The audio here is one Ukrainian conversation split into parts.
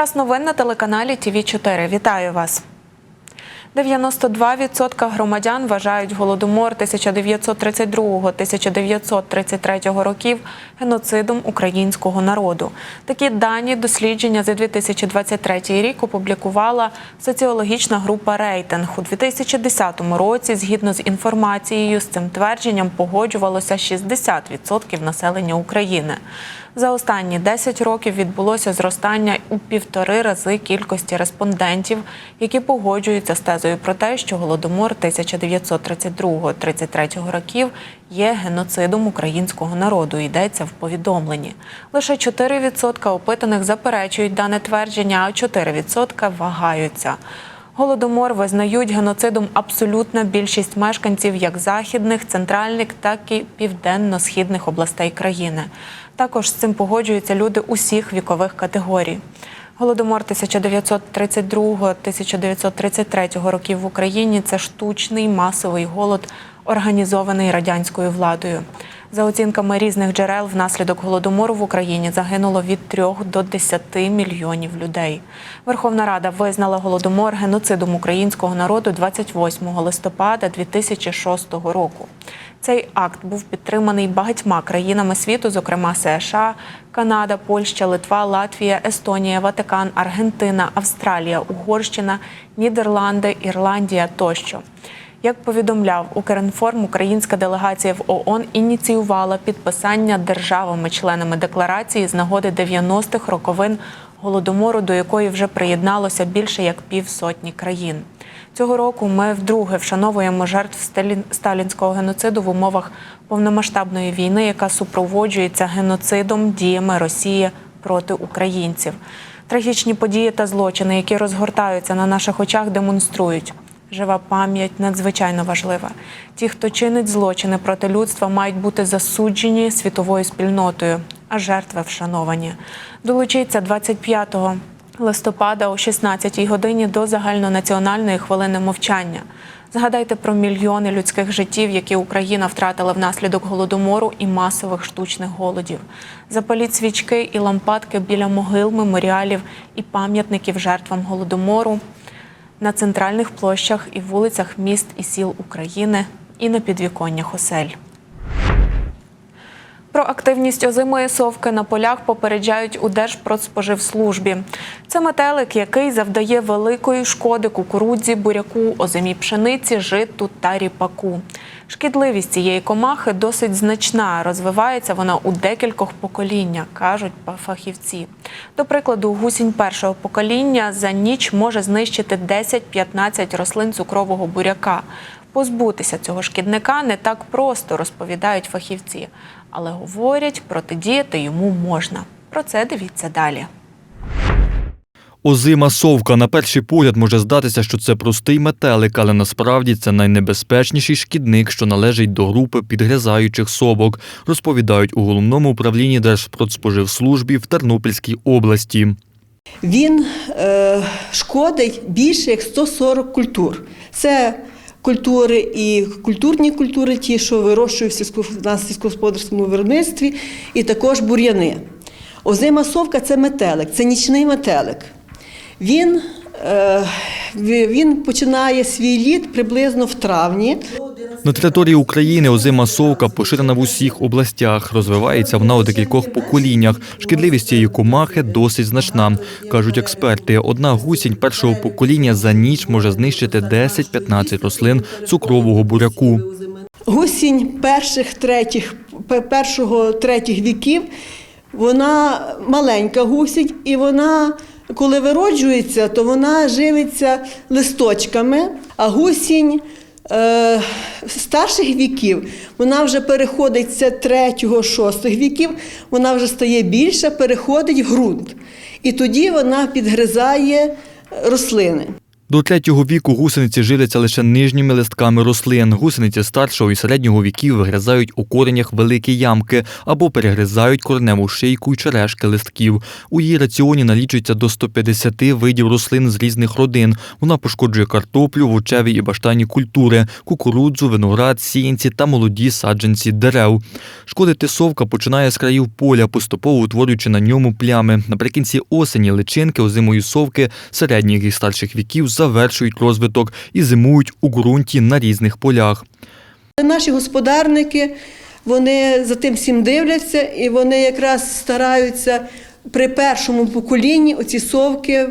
Час новин на телеканалі ТВ 4 Вітаю вас. 92% громадян вважають голодомор 1932-1933 років геноцидом українського народу. Такі дані дослідження за 2023 рік опублікувала соціологічна група Рейтинг у 2010 році. Згідно з інформацією, з цим твердженням погоджувалося 60% населення України. За останні 10 років відбулося зростання у півтори рази кількості респондентів, які погоджуються з тезою про те, що голодомор 1932-33 років є геноцидом українського народу. Йдеться в повідомленні. Лише 4% опитаних заперечують дане твердження, а 4% вагаються. Голодомор визнають геноцидом абсолютна більшість мешканців як західних, центральних, так і південно-східних областей країни. Також з цим погоджуються люди усіх вікових категорій. Голодомор 1932-1933 років в Україні це штучний масовий голод, організований радянською владою. За оцінками різних джерел, внаслідок голодомору в Україні загинуло від 3 до 10 мільйонів людей. Верховна Рада визнала голодомор геноцидом українського народу 28 листопада 2006 року. Цей акт був підтриманий багатьма країнами світу, зокрема США, Канада, Польща, Литва, Латвія, Естонія, Ватикан, Аргентина, Австралія, Угорщина, Нідерланди, Ірландія тощо. Як повідомляв Укрінформ, українська делегація в ООН ініціювала підписання державами-членами декларації з нагоди 90-х роковин голодомору, до якої вже приєдналося більше як півсотні країн. Цього року ми вдруге вшановуємо жертв сталін- сталінського геноциду в умовах повномасштабної війни, яка супроводжується геноцидом діями Росії проти українців. Трагічні події та злочини, які розгортаються на наших очах, демонструють. Жива пам'ять надзвичайно важлива. Ті, хто чинить злочини проти людства, мають бути засуджені світовою спільнотою, а жертви вшановані. Долучіться 25 листопада о 16-й годині до загальнонаціональної хвилини мовчання. Згадайте про мільйони людських життів, які Україна втратила внаслідок голодомору і масових штучних голодів. Запаліть свічки і лампадки біля могил, меморіалів і пам'ятників жертвам голодомору на центральних площах і вулицях міст і сіл України і на підвіконнях осель. Про активність озимої совки на полях попереджають у Держпродспоживслужбі. Це метелик, який завдає великої шкоди кукурудзі, буряку, озимій пшениці, житу та ріпаку. Шкідливість цієї комахи досить значна. Розвивається вона у декількох поколіннях, кажуть фахівці. До прикладу, гусінь першого покоління за ніч може знищити 10-15 рослин цукрового буряка. Позбутися цього шкідника не так просто, розповідають фахівці, але говорять, протидіяти йому можна. Про це дивіться далі. Озима совка на перший погляд може здатися, що це простий метелик, але насправді це найнебезпечніший шкідник, що належить до групи підгризаючих совок, розповідають у головному управлінні Держпродспоживслужбі в Тернопільській області. Він е, шкодить більше як 140 культур. Це культури і культурні культури, ті, що вирощують на сільськогосподарському виробництві, і також бур'яни. Озима совка це метелик, це нічний метелик. Він, е, він починає свій літ приблизно в травні. На території України озима совка поширена в усіх областях. Розвивається вона у декількох поколіннях. Шкідливість цієї комахи досить значна, кажуть експерти. Одна гусінь першого покоління за ніч може знищити 10-15 рослин цукрового буряку. Гусінь перших третіх, першого третіх віків, вона маленька гусінь, і вона, коли вироджується, то вона живиться листочками, а гусінь. Е, старших віків вона вже переходить це третього, шостих віків, вона вже стає більша, переходить в ґрунт. І тоді вона підгризає рослини. До третього віку гусениці живляться лише нижніми листками рослин. Гусениці старшого і середнього віків вигризають у коренях великі ямки або перегризають кореневу шийку й черешки листків. У її раціоні налічується до 150 видів рослин з різних родин. Вона пошкоджує картоплю, вовчеві і баштанні культури, кукурудзу, виноград, сіянці та молоді саджанці дерев. Шкодити совка починає з країв поля, поступово утворюючи на ньому плями. Наприкінці осені личинки озимої совки середніх і старших віків завершують розвиток і зимують у ґрунті на різних полях. Наші господарники вони за тим всім дивляться, і вони якраз стараються при першому поколінні оці совки е,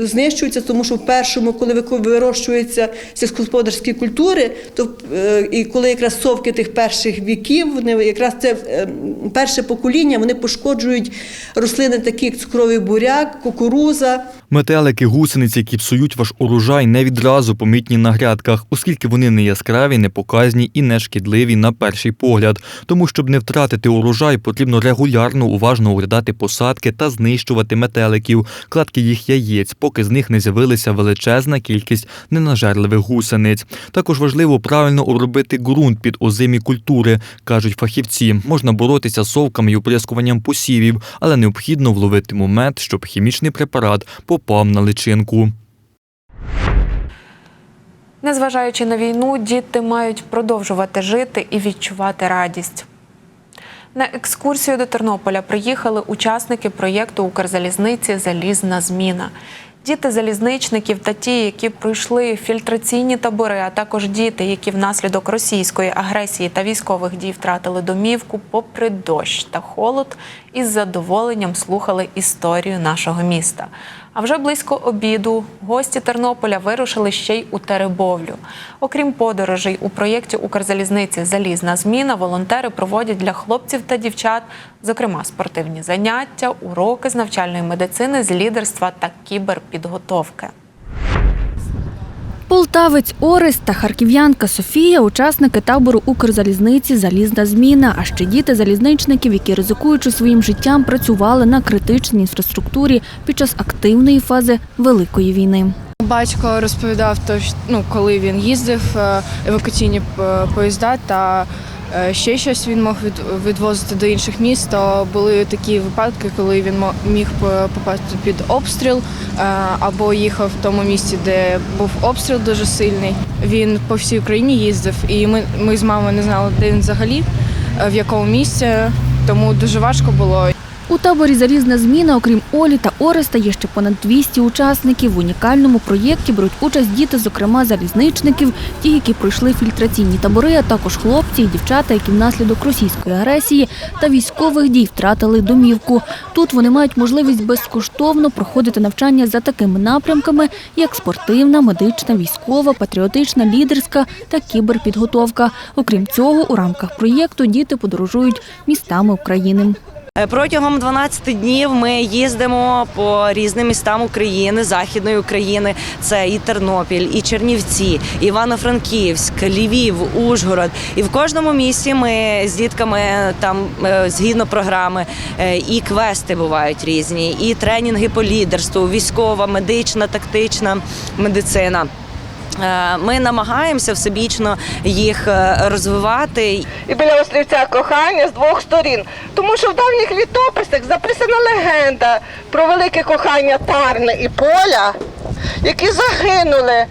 знищуються, тому що в першому, коли ви- вирощуються сільськогосподарські культури, то е, і коли якраз совки тих перших віків, вони якраз це е, перше покоління, вони пошкоджують рослини, такі як цукровий буряк, кукуруза. Метелики, гусениці, які псують ваш урожай, не відразу помітні на грядках, оскільки вони не яскраві, не показні і не шкідливі на перший погляд. Тому, щоб не втратити урожай, потрібно регулярно уважно оглядати посадки та знищувати метеликів, кладки їх яєць, поки з них не з'явилася величезна кількість ненажерливих гусениць. Також важливо правильно обробити ґрунт під озимі культури, кажуть фахівці. Можна боротися з совками і оприскуванням посівів, але необхідно вловити момент, щоб хімічний препарат попав на личинку. Незважаючи на війну, діти мають продовжувати жити і відчувати радість. На екскурсію до Тернополя приїхали учасники проєкту Укрзалізниці Залізна зміна. Діти залізничників та ті, які пройшли фільтраційні табори, а також діти, які внаслідок російської агресії та військових дій втратили домівку, попри дощ та холод, із задоволенням слухали історію нашого міста. А вже близько обіду гості Тернополя вирушили ще й у Теребовлю. Окрім подорожей, у проєкті Укрзалізниці Залізна зміна волонтери проводять для хлопців та дівчат, зокрема спортивні заняття, уроки з навчальної медицини, з лідерства та кіберпідготовки. Полтавець Орест та харків'янка Софія учасники табору Укрзалізниці Залізна зміна, а ще діти залізничників, які ризикуючи своїм життям, працювали на критичній інфраструктурі під час активної фази Великої війни. Батько розповідав, то, ну, коли він їздив, е, евакуаційні е, поїзда та ще щось він мог відвозити до інших міст. То були такі випадки, коли він міг попасти під обстріл е, або їхав в тому місці, де був обстріл дуже сильний. Він по всій Україні їздив, і ми, ми з мамою не знали, де він взагалі, е, в якому місці. Тому дуже важко було. У таборі Залізна зміна, окрім Олі та Ореста, є ще понад 200 учасників. В унікальному проєкті беруть участь діти, зокрема залізничників, ті, які пройшли фільтраційні табори, а також хлопці і дівчата, які внаслідок російської агресії та військових дій втратили домівку. Тут вони мають можливість безкоштовно проходити навчання за такими напрямками, як спортивна, медична, військова, патріотична, лідерська та кіберпідготовка. Окрім цього, у рамках проєкту діти подорожують містами України. Е, Протягом 12 днів ми їздимо по різним містам України, Західної України. Це і Тернопіль, і Чернівці, Івано-Франківськ, Львів, Ужгород. І в кожному місті ми з дітками там е, згідно програми е, і квести бувають різні, і тренінги по лідерству, військова, медична, тактична медицина. Е, Ми намагаємося всебічно їх е, розвивати і біля острівця кохання з двох сторін. Тому що в давніх літописах записана легенда про велике кохання Тарни і Поля, які загинули,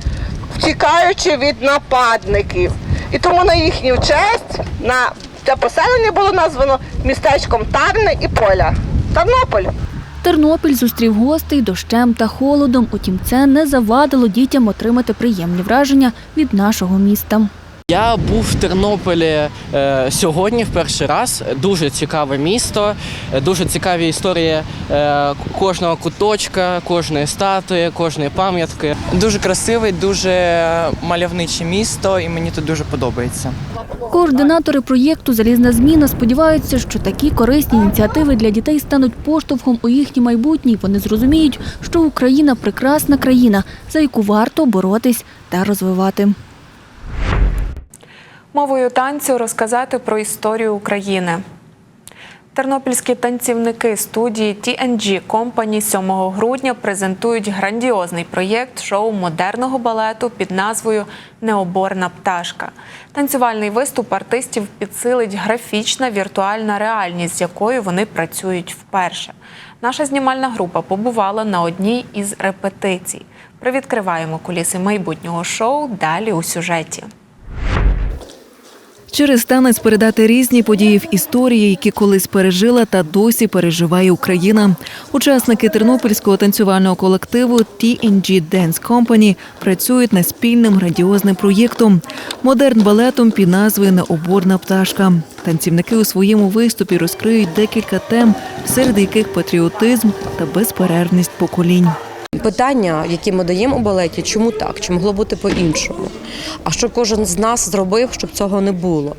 втікаючи від нападників. І тому на їхню честь на це поселення було названо містечком Тарни і Поля. Тернополь. Тернопіль зустрів гостей дощем та холодом. Утім, це не завадило дітям отримати приємні враження від нашого міста. Я був в Тернополі е, сьогодні в перший раз. Дуже цікаве місто, е, дуже цікаві історії е, кожного куточка, кожної статуї, кожної пам'ятки. Дуже красиве, дуже мальовниче місто, і мені тут дуже подобається. Координатори проєкту Залізна зміна сподіваються, що такі корисні ініціативи для дітей стануть поштовхом у їхнє майбутнє. Вони зрозуміють, що Україна прекрасна країна, за яку варто боротись та розвивати. Мовою танцю розказати про історію України. Тернопільські танцівники студії TNG Company 7 грудня презентують грандіозний проєкт шоу модерного балету під назвою Необорна пташка. Танцювальний виступ артистів підсилить графічна віртуальна реальність, з якою вони працюють вперше. Наша знімальна група побувала на одній із репетицій. Привідкриваємо куліси майбутнього шоу далі у сюжеті. Через танець передати різні події в історії, які колись пережила та досі переживає Україна. Учасники тернопільського танцювального колективу TNG Dance Company працюють над спільним грандіозним проєктом модерн балетом під назвою Необорна пташка. Танцівники у своєму виступі розкриють декілька тем, серед яких патріотизм та безперервність поколінь. Питання, які ми даємо у балеті, чому так, чи могло бути по-іншому? А що кожен з нас зробив, щоб цього не було?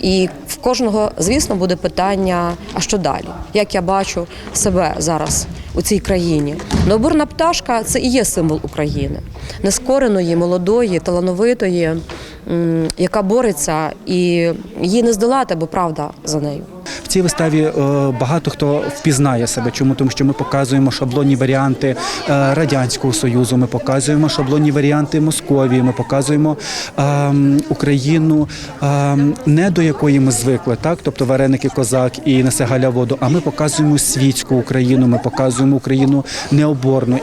І в кожного, звісно, буде питання: а що далі? Як я бачу себе зараз у цій країні? Необорна пташка це і є символ України, нескореної, молодої, талановитої, яка бореться, і її не здолати, бо правда за нею. В цій виставі е, багато хто впізнає себе. Чому? Тому що ми показуємо шаблонні варіанти е, Радянського Союзу, ми показуємо шаблонні варіанти Московії, ми показуємо ем, Україну ем, не до якої ми звикли, так тобто вареники козак і несе галя воду. А ми показуємо світську Україну, ми показуємо Україну необорну.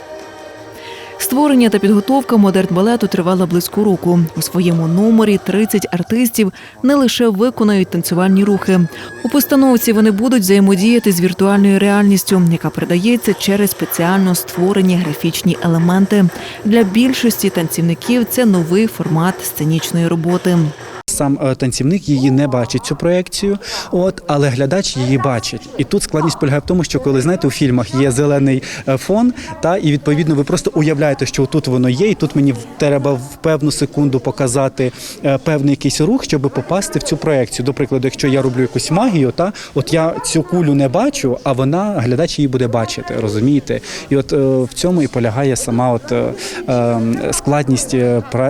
Створення та підготовка модерн балету тривала близько року. У своєму номері 30 артистів не лише виконають танцювальні рухи. У постановці вони будуть взаємодіяти з віртуальною реальністю, яка передається через спеціально створені графічні елементи. Для більшості танцівників це новий формат сценічної роботи. Сам е, танцівник її не бачить цю проекцію, от але глядач її бачить. І тут складність полягає в тому, що коли знаєте, у фільмах є зелений е, фон, та і відповідно ви просто уявляєте, що тут воно є, і тут мені треба в певну секунду показати е, певний якийсь рух, щоб попасти в цю проекцію. До прикладу, якщо я роблю якусь магію, та от я цю кулю не бачу, а вона глядач її буде бачити, розумієте? І от в цьому і полягає сама от е, е, складність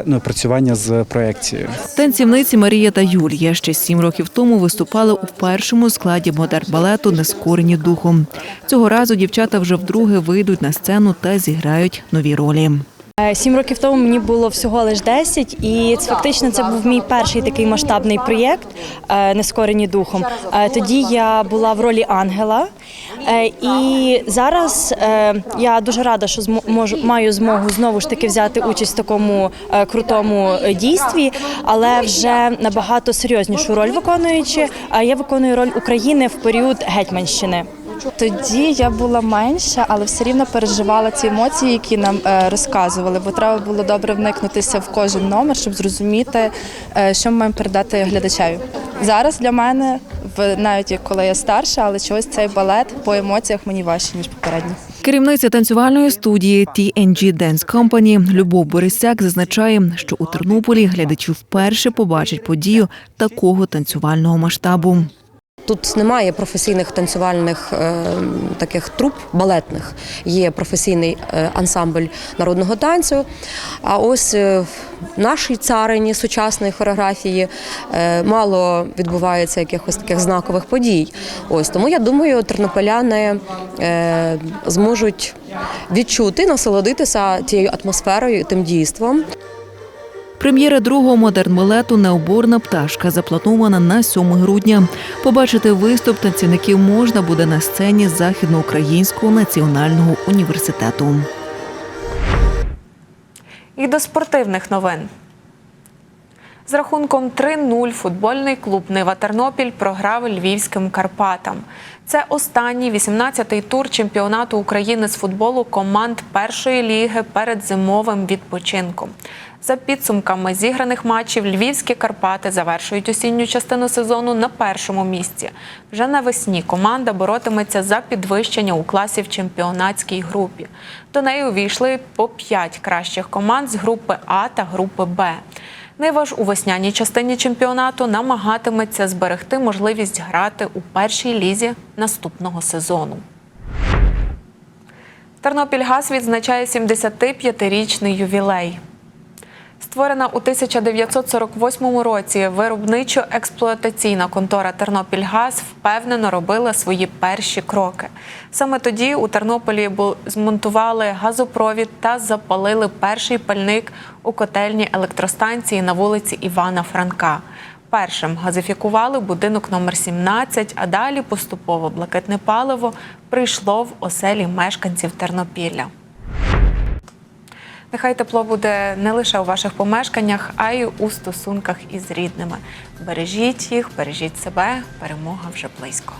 ну, працювання з проекцією. Танцівниці Марія та Юлія ще сім років тому виступали у першому складі модерн балету Нескорені духом. Цього разу дівчата вже вдруге вийдуть на сцену та зіграють нові ролі. Е, Сім років тому мені було всього лише 10, і це, фактично це був мій перший такий масштабний проєкт е, «Нескорені духом. Е, Тоді я була в ролі ангела. І зараз я дуже рада, що змо- можу маю змогу знову ж таки взяти участь в такому крутому дійстві, але вже набагато серйознішу роль виконуючи. А я виконую роль України в період гетьманщини. Тоді я була менша, але все рівно переживала ці емоції, які нам е, розказували, бо треба було добре вникнутися в кожен номер, щоб зрозуміти, е, що ми маємо передати глядачеві. Зараз для мене, навіть коли я старша, але чогось цей балет по емоціях мені важче ніж попередній. Керівниця танцювальної студії TNG Dance Company Любов Борисяк зазначає, що у Тернополі глядачі вперше побачать подію такого танцювального масштабу. Тут немає професійних танцювальних е, таких труп балетних. Є професійний е, ансамбль народного танцю. А ось е, в нашій царині сучасної хореографії мало відбувається якихось таких знакових подій. Ось тому я думаю, тернополяни зможуть відчути, насолодитися тією атмосферою, тим дійством. Прем'єра другого модерн балету Необорна пташка запланована на 7 грудня. Побачити виступ танцівників можна буде на сцені Західноукраїнського національного університету. І до спортивних новин. З рахунком 3-0 футбольний клуб Нива Тернопіль програв львівським Карпатам. Це останній 18-й тур чемпіонату України з футболу команд першої ліги перед зимовим відпочинком. За підсумками зіграних матчів львівські Карпати завершують осінню частину сезону на першому місці. Вже навесні команда боротиметься за підвищення у класі в чемпіонатській групі. До неї увійшли по п'ять кращих команд з групи А та групи Б. Нива ж у весняній частині чемпіонату намагатиметься зберегти можливість грати у першій лізі наступного сезону. Тернопільгаз відзначає 75-річний ювілей. Створена у 1948 році виробничо-експлуатаційна контора Тернопільгаз впевнено робила свої перші кроки. Саме тоді у Тернополі змонтували газопровід та запалили перший пальник у котельні електростанції на вулиці Івана Франка. Першим газифікували будинок номер 17, а далі поступово блакитне паливо прийшло в оселі мешканців Тернопілля. Нехай тепло буде не лише у ваших помешканнях, а й у стосунках із рідними. Бережіть їх, бережіть себе. Перемога вже близько.